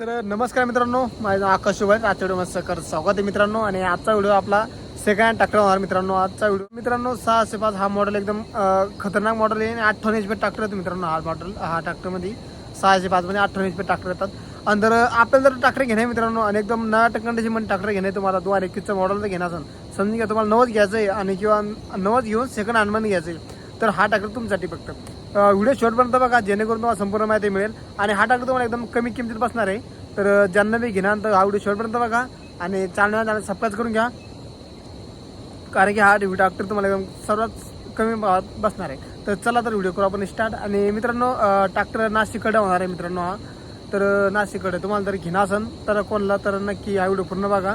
तर नमस्कार मित्रांनो माझं नाव आकाश शुभ आजच्या व्हिडिओ कर स्वागत आहे मित्रांनो. आणि आजचा व्हिडिओ आपला सेकंड ट्रॅक्टर होणार मित्रांनो. आजचा व्हिडिओ मित्रांनो सहाशे पाच हा मॉडेल एकदम खतरनाक मॉडेल आहे. आणि अठ्ठावन्न एच पी ट्रॅक्टर येतो मित्रांनो हा मॉडेल हा ट्रॅक्टरमध्ये सहाशे पाच म्हणजे अठ्ठावन्न एच पी ट्रॅक्टर येतात. आणि जर आपल्याला जर ट्रॅक्टर घेणे मित्रांनो आणि एकदम नव्या कंडिशनमध्ये ट्रॅक्टर घेणे तुम्हाला दोन एकवीसचं मॉडेल जर घेणार असेल समजून घ्या तुम्हाला नवच घ्यायचं आहे. आणि किंवा नवच घेऊन सेकंड हँडमध्ये घ्यायचं आहे. तर हा ट्रॅक्टर तुमच्यासाठी फक्त. व्हिडिओ शॉर्टपर्यंत बघा जेणेकरून तुम्हाला संपूर्ण माहिती मिळेल. आणि हा ट्रॅक्टर तुम्हाला एकदम कमी किमतीत बसणार आहे. तर ज्यांना मी घेणार तर हा व्हिडिओ शॉर्टपर्यंत बघा. आणि चॅनलला चॅनल सबस्क्राईब करून घ्या. कारण की हा व्हिडिओ ट्रॅक्टर तुम्हाला एकदम सर्वात कमी भावात बसणार आहे. तर चला तर व्हिडिओ करू आपण स्टार्ट आणि मित्रांनो ट्रॅक्टर नाशिककडे होणार आहे मित्रांनो हा. तर नाशिककडे तुम्हाला जर घेणं असेल तर कोणला तर नक्की हा व्हिडिओ पूर्ण बघा.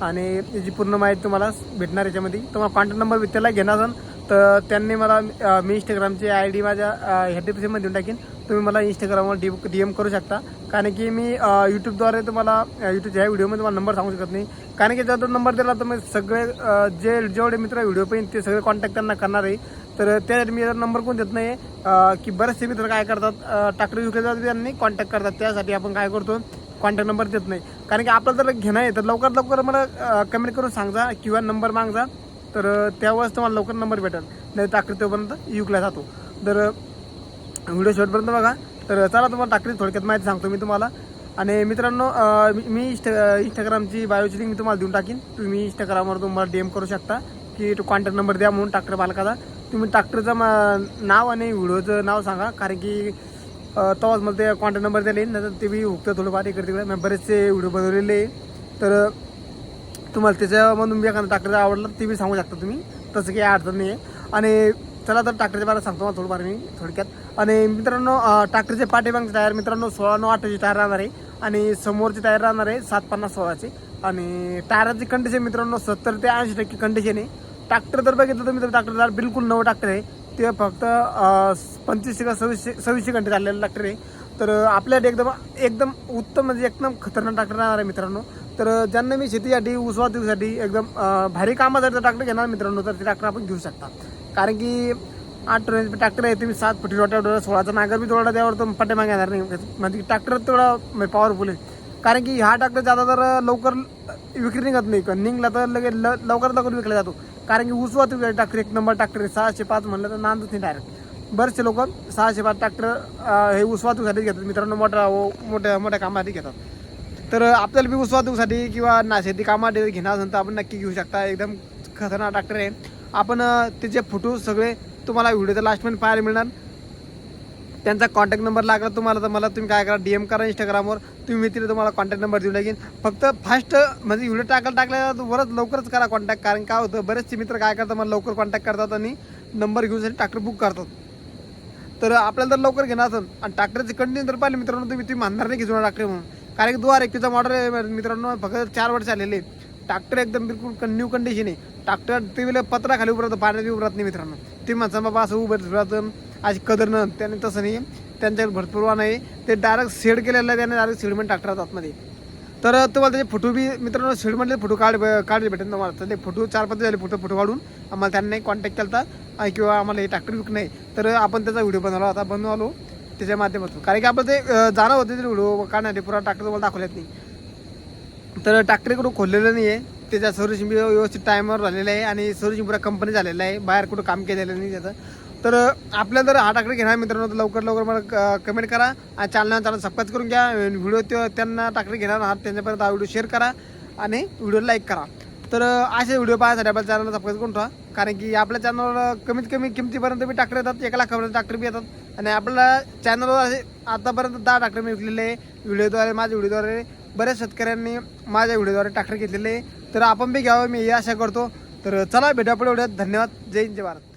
आणि याची पूर्ण माहिती तुम्हाला भेटणार याच्यामध्ये तुम्हाला कॉन्टॅक्ट नंबर त्याला घेणार असेल तर त्यांनी मला मी इंस्टाग्रामची आय डी माझ्या ह्या डिप्रेशनमध्ये देऊन टाकीन. तुम्ही मला इंस्टाग्रामवर डी डी एम करू शकता. कारण की मी यूट्यूबद्वारे तुम्हाला यूट्यूबच्या ह्या व्हिडिओमध्ये तुम्हाला नंबर सांगू शकत नाही. कारण की जर तो नंबर दिला तर मी सगळे जे जेवढे मित्र व्हिडिओ पण ते सगळे कॉन्टॅक्ट त्यांना करणार आहे. तर त्यासाठी मी नंबर कोण देत नाही की बरेचसे मित्र काय करतात ट्रॅक्टर विकले जातात त्यांनी कॉन्टॅक्ट करतात. त्यासाठी आपण काय करतो कॉन्टॅक्ट नंबर देत नाही. कारण की आपल्याला जर घेणं आहे तर लवकरात लवकर मला कमेंट करून सांगा किंवा नंबर मागजा. तर त्यावेळेस तुम्हाला लवकर नंबर भेटेल. नाही टाकरी तोपर्यंत विकला जातो. तर व्हिडिओ शेवटपर्यंत बघा. तर चला तुम्हाला टाकरी थोडक्यात माहिती सांगतो मी तुम्हाला. आणि मित्रांनो मी- मी इंस्टाग्रामची बायोची लिंक मी तुम्हाला देऊन टाकीन. तुम्ही इंस्टाग्रामवर तुम्हाला डी एम करू शकता. की तो कॉन्टॅक्ट नंबर द्या म्हणून ट्रॅक्टर मालकाचा तुम्ही ट्रॅक्टरचं मा- नाव आणि व्हिडिओचं नाव सांगा. कारण की अं, तेव्हाच मला ते कॉन्टॅक्ट नंबर द्यायला येईल. नाही ते मी हुकतं थोडंफार इकडे तिकडे. मी बरेचसे व्हिडिओ बनवलेले तर तुम्हाला त्याच्यामधून बी एखादा ट्रॅक्टर आवडलं ते बी सांगू शकता तुम्ही. तसं काही अडचण नाही आहे आणि चला तर ट्रॅक्टरच्या बारे सांगतो मला थोडंफार मी थोडक्यात. आणि मित्रांनो अं, ट्रॅक्टरचे पाठीमागचे टायर मित्रांनो सोळा नऊ आठची टायर राहणार आहे. आणि समोरचे टायर राहणार आहे सात पन्नास सोळाचे. आणि टायराची कंडिशन मित्रांनो सत्तर ते ऐंशी टक्के कंडिशन आहे. ट्रॅक्टर जर बघितलं तर मित्र ट्रॅक्टर बिलकुल नवं ट्रॅक्टर आहे. ते फक्त पंचवीसशे का सव्वीसशे सव्वीसशे घंटे चाललेलं ट्रॅक्टर आहे. तर आपल्यासाठी एकदम एकदम उत्तम म्हणजे एकदम खतरनाक ट्रॅक्टर राहणार आहे मित्रांनो. तर ज्यांना मी शेतीसाठी ऊसवाहतुकीसाठी एकदम अं, भारी कामासाठी ट्रॅक्टर घेणार मित्रांनो तर ते ट्रॅक्टर आपण घेऊ शकता. कारण की आठ रेंज ट्रॅक्टर आहे तुम्ही सात फुटी रोट्या सोळाचा नागर बी थोडा त्यावर तर पट्टे मागे येणार नाही. म्हणजे ट्रॅक्टर थोडं पॉवरफुल आहे. कारण की हा ट्रॅक्टर जाता तर लवकर विक्री निघत नाही का निघला तर लगेच ल- लवकर लवकर विकला जातो. कारण की उसवाहतुकी ट्रॅक्टर एक नंबर ट्रॅक्टर आहे सहाशे पाच म्हणलं तर नांदच नाही डायरेक्ट बरेचसे लोक सहाशे पाच ट्रॅक्टर हे उसवाहतुकीसाठी घेतात. मित्रांनो मोठ्या मोठ्या मोठ्या कामासाठी घेतात. तर आपल्याला बी उसवाहतुकीसाठी किंवा ना शेती कामासाठी घेणार असेल तर आपण नक्की घेऊ शकता. एकदम खतरनाक ट्रॅक्टर आहे. आपण त्याचे फोटो सगळे तुम्हाला व्हिडिओच्या लास्टमेंट पाहायला मिळणार. त्यांचा कॉन्टॅक्ट नंबर लागला तुम्हाला तर मला तुम्ही काय करा डी एम करा इंस्टाग्रामवर तुम्ही मी तिथे तुम्हाला कॉन्टॅक्ट नंबर देऊ लागेल फक्त फास्ट म्हणजे व्हिडिओ टाकायला टाकल्या वरच लवकरच करा कॉन्टॅक्ट कारण काय होतं बरेचसे मित्र काय करतात मला लवकर कॉन्टॅक्ट करतात आणि नंबर घेऊनसाठी ट्रॅक्टर बुक करतात. तर आपल्याला तर लवकर घेणार असेल आणि ट्रॅक्टरची कंटिन्यू जर पाहिली मित्रांनो तुम्ही तुम्ही मानणार नाही घेऊन ट्रॅक्टर म्हणून. कारण की दोन एकवीचा मॉडेल आहे मित्रांनो फक्त चार वर्ष आलेले. ट्रॅक्टर एकदम बिलकुल न्यू कंडिशन आहे. ट्रॅक्टर ते वेळेला पत्रा खाली उभं राहतं पाण्यात उभं राहत नाही मित्रांनो. ते म्हणता बाबा असं उभं राहतं अशी कदर न त्याने तसं नाही. त्यांच्याकडे भरपूर वाहन आहे. ते डायरेक्ट सेड केलेलं आहे त्याने डायरेक्ट सीडमेंट ट्रॅक्टर आतमध्ये. तर तुम्हाला त्याचे फोटो बी मित्रांनो सीडमेंटले फोटो काढ काढले भेटेल तुम्हाला. तर ते फोटो चार पाच झाले फोटो फोटो काढून. आम्हाला त्यांनी कॉन्टॅक्ट केला होता किंवा आम्हाला हे ट्रॅक्टर विकणं आहे. तर आपण त्याचा व्हिडिओ बनवला होता बनवलो. त्याच्या माध्यमातून. कारण की आपण ते जाणार जाणं होते ते व्हिडिओ काढण्यासाठी पुरा ट्रॅक्टर तुम्हाला दाखवल्यात नाही. तर ट्रॅक्टर कुठं खोललेलं नाही आहे त्याच्या सर्व्हिसिंग व्यवस्थित टायमवर झालेलं आहे आणि सर्व्हिसिंग पुरा कंपनी झालेलं आहे. बाहेर कुठं काम केलेलं नाही त्याचं. तर आपल्याला जर हा ट्रॅक्टर घेणार मित्रांनो. तर लवकर लवकर मला कमेंट करा आणि चॅनलला चॅनल सबस्क्राईब करून घ्या. व्हिडिओ ते त्यांना ट्रॅक्टर घेणार आहात त्यांच्यापर्यंत हा व्हिडिओ शेअर करा आणि व्हिडिओ लाईक करा. तर असे व्हिडिओ पाहण्यासाठी आपल्या चॅनलला सबस्क्राईब करून ठेवा. कारण की आपल्या चॅनलवर कमीत कमी किमतीपर्यंत बी टाकडे येतात. एका लाखापर्यंत टाकडे बी येतात. आणि आपल्याला चॅनलवर असे आतापर्यंत दहा ट्रॅक्टर मी विकलेले आहे. व्हिडिओद्वारे माझ्या व्हिडिओद्वारे बऱ्याच शेतकऱ्यांनी माझ्या व्हिडिओद्वारे ट्रॅक्टर घेतलेले आहे. तर आपण बी घ्यावं मी ही आशा करतो. तर चला भेटू पुढे एवढ्यात. धन्यवाद. जय हिंद जय भारत.